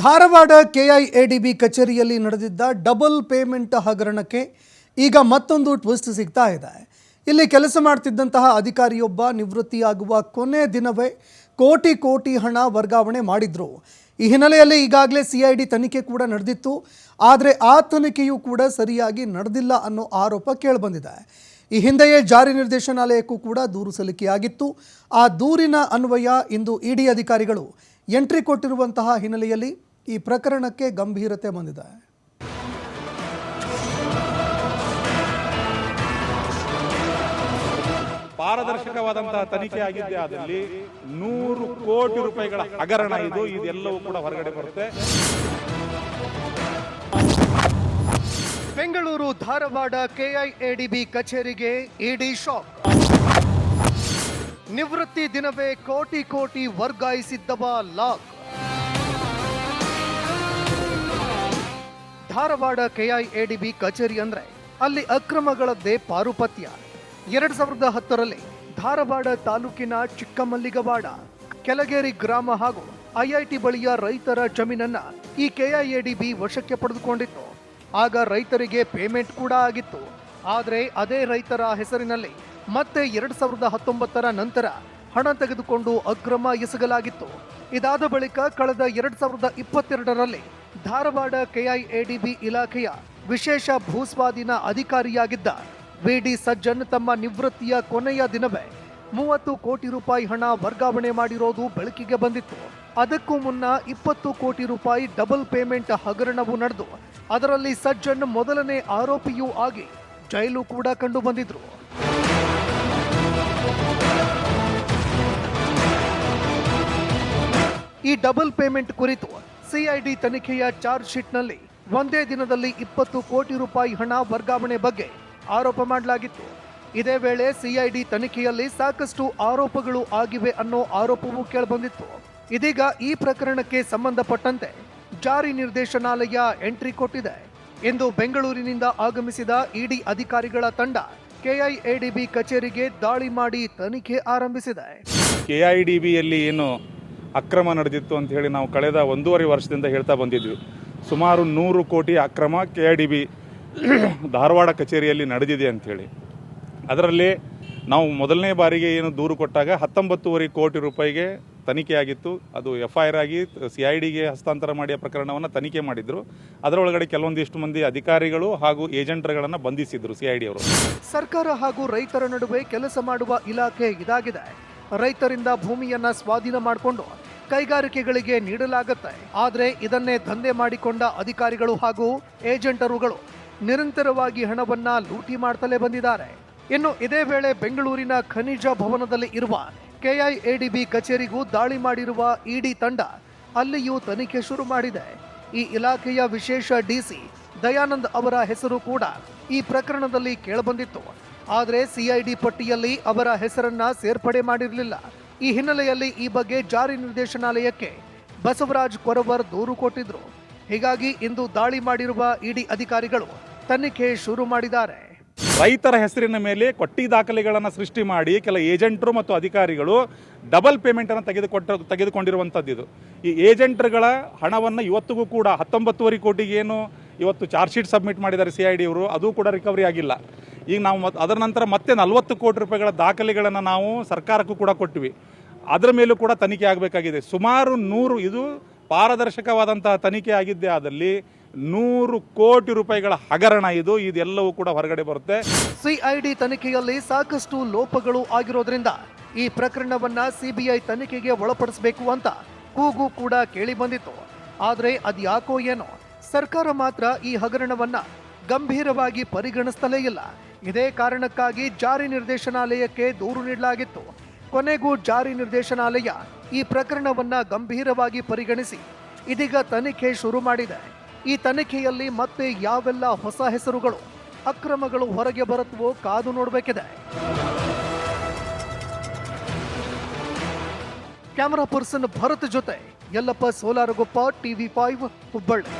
Dharwad KIADB ಕಚೇರಿಯಲ್ಲಿ ನಡೆದಿದ್ದ double payment ಹಗರಣಕ್ಕೆ ಈಗ ಮತ್ತೊಂದು ಟ್ವಿಸ್ಟ್ ಸಿಗ್ತಾ ಇದೆ. ಇಲ್ಲಿ ಕೆಲಸ ಮಾಡ್ತಿದ್ದಂತಹ ಅಧಿಕಾರಿಯೊಬ್ಬ ನಿವೃತ್ತಿಯಾಗುವ ಕೊನೆ ದಿನವೇ ಕೋಟಿ ಕೋಟಿ ಹಣ ವರ್ಗಾವಣೆ ಮಾಡಿದ್ರು. ಈ ಹಿನ್ನೆಲೆಯಲ್ಲಿ ಈಗಾಗಲೇ ಸಿಐಡಿ ತನಿಖೆ ಕೂಡ ನಡೆದಿತ್ತು. ಆದರೆ ಆ ತನಿಖೆಯೂ ಕೂಡ ಸರಿಯಾಗಿ ನಡೆದಿಲ್ಲ ಅನ್ನೋ ಆರೋಪ ಕೇಳಿಬಂದಿದೆ. ಈ ಹಿಂದೆಯೇ ಜಾರಿ ನಿರ್ದೇಶನಾಲಯಕ್ಕೂ ಕೂಡ ದೂರು ಸಲ್ಲಿಕೆಯಾಗಿತ್ತು. ಆ ದೂರಿನ ಅನ್ವಯ ಇಂದು ಇಡಿ ಅಧಿಕಾರಿಗಳು ಎಂಟ್ರಿ ಕೊಟ್ಟಿರುವಂತಹ ಹಿನ್ನೆಲೆಯಲ್ಲಿ ಈ ಪ್ರಕರಣಕ್ಕೆ ಗಂಭೀರತೆ ಬಂದಿದೆ. ಪಾರದರ್ಶಕವಾದಂತಹ ತನಿಖೆ ಆಗಿದ್ದೇ ಆದಲ್ಲಿ ನೂರು ಕೋಟಿ ರೂಪಾಯಿಗಳ ಹಗರಣ ಇದು, ಇದೆಲ್ಲವೂ ಕೂಡ ಹೊರಗಡೆ ಬರುತ್ತೆ. ಧಾರವಾಡ ಕೆಐಎಡಿಬಿ ಕಚೇರಿಗೆ ಇಡಿ ಶಾಕ್. ನಿವೃತ್ತಿ ದಿನವೇ ಕೋಟಿ ಕೋಟಿ ವರ್ಗಾಯಿಸಿದ್ದವ ಲಾಕ್. ಧಾರವಾಡ ಕೆಐಎಡಿಬಿ ಕಚೇರಿ ಅಂದ್ರೆ ಅಲ್ಲಿ ಅಕ್ರಮಗಳದ್ದೇ ಪಾರುಪತ್ಯ. ಎರಡ್ ಸಾವಿರದ ಹತ್ತರಲ್ಲಿ ಧಾರವಾಡ ತಾಲೂಕಿನ ಚಿಕ್ಕಮಲ್ಲಿಗವಾಡ, ಕೆಳಗೇರಿ ಗ್ರಾಮ ಹಾಗೂ ಐಐಟಿ ಬಳಿಯ ರೈತರ ಜಮೀನನ್ನ ಈ ಕೆಐಎಡಿಬಿ ವಶಕ್ಕೆ ಪಡೆದುಕೊಂಡಿತ್ತು. ಆಗ ರೈತರಿಗೆ ಪೇಮೆಂಟ್ ಕೂಡ ಆಗಿತ್ತು. ಆದರೆ ಅದೇ ರೈತರ ಹೆಸರಿನಲ್ಲಿ ಮತ್ತೆ ಎರಡು ಸಾವಿರದ ಹತ್ತೊಂಬತ್ತರ ನಂತರ ಹಣ ತೆಗೆದುಕೊಂಡು ಅಕ್ರಮ ಎಸಗಲಾಗಿತ್ತು. ಇದಾದ ಬಳಿಕ ಕಳೆದ ಎರಡು ಸಾವಿರದ ಇಪ್ಪತ್ತೆರಡರಲ್ಲಿ ಧಾರವಾಡ ಕೆಐಎಡಿಬಿ ಇಲಾಖೆಯ ವಿಶೇಷ ಭೂಸ್ವಾಧೀನ ಅಧಿಕಾರಿಯಾಗಿದ್ದ ವಿಡಿ ಸಜ್ಜನ್ ತಮ್ಮ ನಿವೃತ್ತಿಯ ಕೊನೆಯ ದಿನವೇ ಮೂವತ್ತು ಕೋಟಿ ರೂಪಾಯಿ ಹಣ ವರ್ಗಾವಣೆ ಮಾಡಿರೋದು ಬೆಳಕಿಗೆ ಬಂದಿತ್ತು. ಅದಕ್ಕೂ ಮುನ್ನ ಇಪ್ಪತ್ತು ಕೋಟಿ ರೂಪಾಯಿ ಡಬಲ್ ಪೇಮೆಂಟ್ ಹಗರಣವು ನಡೆದು ಅದರಲ್ಲಿ ಸಜ್ಜನ್ ಮೊದಲನೇ ಆರೋಪಿಯೂ ಆಗಿ ಜೈಲು ಕೂಡ ಕಂಡು ಬಂದಿದ್ರು. ಈ ಡಬಲ್ ಪೇಮೆಂಟ್ ಕುರಿತು ಸಿಐಡಿ ತನಿಖೆಯ ಚಾರ್ಜ್ ಶೀಟ್ನಲ್ಲಿ ಒಂದೇ ದಿನದಲ್ಲಿ ಇಪ್ಪತ್ತು ಕೋಟಿ ರೂಪಾಯಿ ಹಣ ವರ್ಗಾವಣೆ ಬಗ್ಗೆ ಆರೋಪ ಮಾಡಲಾಗಿತ್ತು. ಇದೇ ವೇಳೆ ಸಿಐಡಿ ತನಿಖೆಯಲ್ಲಿ ಸಾಕಷ್ಟು ಆರೋಪಗಳು ಆಗಿವೆ ಅನ್ನೋ ಆರೋಪವೂ ಕೇಳಿಬಂದಿತ್ತು. ಇದೀಗ ಈ ಪ್ರಕರಣಕ್ಕೆ ಸಂಬಂಧಪಟ್ಟಂತೆ ಜಾರಿ ನಿರ್ದೇಶನಾಲಯ ಎಂಟ್ರಿ ಕೊಟ್ಟಿದೆ. ಎಂದು ಬೆಂಗಳೂರಿನಿಂದ ಆಗಮಿಸಿದ ಇಡಿ ಅಧಿಕಾರಿಗಳ ತಂಡ ಕೆಐಎಡಿಬಿ ಕಚೇರಿಗೆ ದಾಳಿ ಮಾಡಿ ತನಿಖೆ ಆರಂಭಿಸಿದೆ. ಕೆಐಡಿಬಿಯಲ್ಲಿ ಏನು ಅಕ್ರಮ ನಡೆದಿತ್ತು ಅಂತ ಹೇಳಿ ನಾವು ಕಳೆದ ಒಂದೂವರೆ ವರ್ಷದಿಂದ ಹೇಳ್ತಾ ಬಂದಿದ್ವಿ. ಸುಮಾರು ನೂರು ಕೋಟಿ ಅಕ್ರಮ K I D B Dharwad ಕಚೇರಿಯಲ್ಲಿ ನಡೆದಿದೆ ಅಂಥೇಳಿ ಅದರಲ್ಲಿ ನಾವು ಮೊದಲನೇ ಬಾರಿಗೆ ಏನು ದೂರು ಕೊಟ್ಟಾಗ ಹತ್ತೊಂಬತ್ತುವರೆ ಕೋಟಿ ರೂಪಾಯಿಗೆ ತನಿಖೆಯಾಗಿತ್ತು. ಅದು ಎಫ್ ಐ ಆರ್ ಆಗಿ ಸಿ ಐ ಡಿಗೆ ಹಸ್ತಾಂತರ ಮಾಡಿದ ಪ್ರಕರಣವನ್ನು ತನಿಖೆ ಮಾಡಿದ್ರು. ಅದರೊಳಗಡೆ ಕೆಲವೊಂದಿಷ್ಟು ಮಂದಿ ಅಧಿಕಾರಿಗಳು ಹಾಗೂ ಏಜೆಂಟ್ಗಳನ್ನು ಬಂಧಿಸಿದ್ರು ಸಿ ಐ ಡಿ ಅವರು ಸರ್ಕಾರ ಹಾಗೂ ರೈತರ ನಡುವೆ ಕೆಲಸ ಮಾಡುವ ಇಲಾಖೆ ಇದಾಗಿದೆ. ರೈತರಿಂದ ಭೂಮಿಯನ್ನ ಸ್ವಾಧೀನ ಮಾಡಿಕೊಂಡು ಕೈಗಾರಿಕೆಗಳಿಗೆ ನೀಡಲಾಗುತ್ತೆ. ಆದರೆ ಇದನ್ನೇ ದಂಧೆ ಮಾಡಿಕೊಂಡ ಅಧಿಕಾರಿಗಳು ಹಾಗೂ ಏಜೆಂಟರುಗಳು ನಿರಂತರವಾಗಿ ಹಣವನ್ನ ಲೂಟಿ ಮಾಡ್ತಲೇ ಬಂದಿದ್ದಾರೆ. ಇನ್ನು ಇದೇ ವೇಳೆ ಬೆಂಗಳೂರಿನ ಖನಿಜ ಭವನದಲ್ಲಿ ಇರುವ ಕೆಐಎಡಿಬಿ ಕಚೇರಿಗೂ ದಾಳಿ ಮಾಡಿರುವ ಇಡಿ ತಂಡ ಅಲ್ಲಿಯೂ ತನಿಖೆ ಶುರು ಮಾಡಿದೆ. ಈ ಇಲಾಖೆಯ ವಿಶೇಷ ಡಿಸಿ ದಯಾನಂದ್ ಅವರ ಹೆಸರು ಕೂಡ ಈ ಪ್ರಕರಣದಲ್ಲಿ ಕೇಳಬಂದಿತ್ತು. ಆದರೆ ಸಿಐಡಿ ಪಟ್ಟಿಯಲ್ಲಿ ಅವರ ಹೆಸರನ್ನ ಸೇರ್ಪಡೆ ಮಾಡಿರಲಿಲ್ಲ. ಈ ಹಿನ್ನೆಲೆಯಲ್ಲಿ ಈ ಬಗ್ಗೆ ಜಾರಿ ನಿರ್ದೇಶನಾಲಯಕ್ಕೆ ಬಸವರಾಜ್ ಕೊರವರ್ ದೂರು ಕೊಟ್ಟಿದ್ರು. ಹೀಗಾಗಿ ಇಂದು ದಾಳಿ ಮಾಡಿರುವ ಇಡಿ ಅಧಿಕಾರಿಗಳು ತನಿಖೆ ಶುರು ಮಾಡಿದ್ದಾರೆ. ರೈತರ ಹೆಸರಿನ ಮೇಲೆ ಕೊಟ್ಟಿ ದಾಖಲೆಗಳನ್ನು ಸೃಷ್ಟಿ ಮಾಡಿ ಕೆಲ ಏಜೆಂಟರು ಮತ್ತು ಅಧಿಕಾರಿಗಳು ಡಬಲ್ ಪೇಮೆಂಟನ್ನು ತೆಗೆದುಕೊಟ್ಟ, ತೆಗೆದುಕೊಂಡಿರುವಂಥದ್ದು ಈ ಏಜೆಂಟ್ಗಳ ಹಣವನ್ನು ಇವತ್ತಿಗೂ ಕೂಡ ಹತ್ತೊಂಬತ್ತುವರೆ ಕೋಟಿಗೇನು ಇವತ್ತು ಚಾರ್ಜ್ ಶೀಟ್ ಸಬ್ಮಿಟ್ ಮಾಡಿದ್ದಾರೆ ಸಿ ಐ ಡಿ ಅವರು ಅದು ಕೂಡ ರಿಕವರಿ ಆಗಿಲ್ಲ. ಈಗ ನಾವು ಮತ್ತು ಅದರ ನಂತರ ಮತ್ತೆ ನಲವತ್ತು ಕೋಟಿ ರೂಪಾಯಿಗಳ ದಾಖಲೆಗಳನ್ನು ನಾವು ಸರ್ಕಾರಕ್ಕೂ ಕೂಡ ಕೊಟ್ವಿ. ಅದರ ಮೇಲೂ ಕೂಡ ತನಿಖೆ ಆಗಬೇಕಾಗಿದೆ. ಸುಮಾರು ನೂರು, ಇದು ಪಾರದರ್ಶಕವಾದಂತಹ ತನಿಖೆ ಆಗಿದ್ದೇ ಆದಲ್ಲಿ ನೂರು ಕೋಟಿ ರೂಪಾಯಿಗಳ ಹಗರಣ ಇದು. ಇದೆಲ್ಲವೂ ಕೂಡ ಹೊರಗಡೆ ಬರುತ್ತೆ. ಸಿಐಡಿ ತನಿಖೆಯಲ್ಲಿ ಸಾಕಷ್ಟು ಲೋಪಗಳು ಆಗಿರೋದ್ರಿಂದ ಈ ಪ್ರಕರಣವನ್ನ ಸಿಬಿಐ ತನಿಖೆಗೆ ಒಳಪಡಿಸಬೇಕು ಅಂತ ಕೂಗು ಕೂಡ ಕೇಳಿ ಬಂದಿತ್ತು. ಆದರೆ ಅದ್ಯಾಕೋ ಏನೋ? ಸರ್ಕಾರ ಮಾತ್ರ ಈ ಹಗರಣವನ್ನ ಗಂಭೀರವಾಗಿ ಪರಿಗಣಿಸ್ತಲೇ ಇಲ್ಲ. ಇದೇ ಕಾರಣಕ್ಕಾಗಿ ಜಾರಿ ನಿರ್ದೇಶನಾಲಯಕ್ಕೆ ದೂರು ನೀಡಲಾಗಿತ್ತು. ಕೊನೆಗೂ ಜಾರಿ ನಿರ್ದೇಶನಾಲಯ ಈ ಪ್ರಕರಣವನ್ನ ಗಂಭೀರವಾಗಿ ಪರಿಗಣಿಸಿ ಇದೀಗ ತನಿಖೆ ಶುರು ಮಾಡಿದೆ. ಈ ತನಿಖೆಯಲ್ಲಿ ಮತ್ತೆ ಯಾವೆಲ್ಲ ಹೊಸ ಹೆಸರುಗಳು, ಅಕ್ರಮಗಳು ಹೊರಗೆ ಬರುತ್ತವೋ ಕಾದು ನೋಡಬೇಕಿದೆ. ಕ್ಯಾಮರಾ ಪರ್ಸನ್ ಭರತ್ ಜೊತೆ ಯಲ್ಲಪ್ಪ ಸೋಲಾರಗೊಪ್ಪ, ಟಿವಿ ಫೈವ್, ಹುಬ್ಬಳ್ಳಿ.